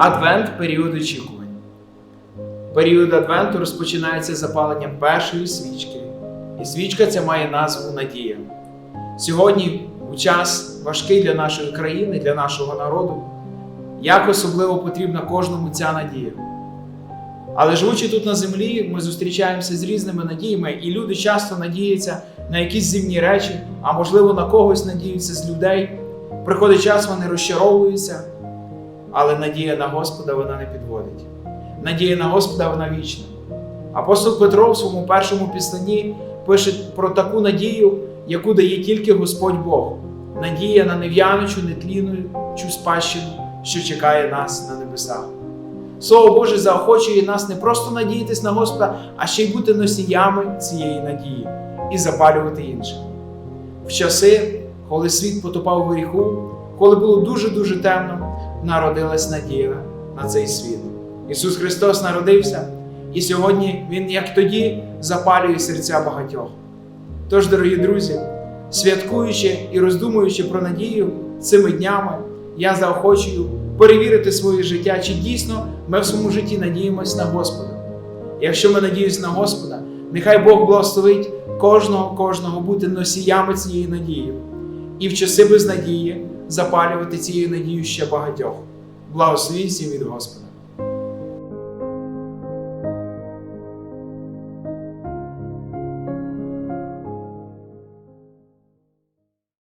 Адвент період очікувань. Період Адвенту розпочинається запаленням першої свічки, і свічка ця має назву Надія. Сьогодні, у час важкий для нашої країни, для нашого народу, як особливо потрібна кожному ця надія. Але живучи тут на землі, ми зустрічаємося з різними надіями, і люди часто надіються на якісь земні речі, а можливо на когось надіються з людей. Приходить час, вони розчаровуються, але надія на Господа вона не підводить. Надія на Господа вона вічна. Апостол Петро в своєму першому післанні пише про таку надію, яку дає тільки Господь Бог. Надія на нев'яночу, нетлінучу спадщину, що чекає нас на небесах. Слово Боже заохочує нас не просто надіятись на Господа, а ще й бути носіями цієї надії і запалювати інших. В часи, коли світ потопав в гріху, коли було дуже-дуже темно, народилась надія на цей світ. Ісус Христос народився, і сьогодні Він, як тоді, запалює серця багатьох. Тож, дорогі друзі, святкуючи і роздумуючи про надію цими днями, я заохочую перевірити своє життя, чи дійсно ми в своєму житті надіємось на Господа. Якщо ми надіємося на Господа, нехай Бог благословить кожного, кожного бути носіями цієї надії і в часи безнадії запалювати цією надією ще багатьох. Благословіть всім від Господа.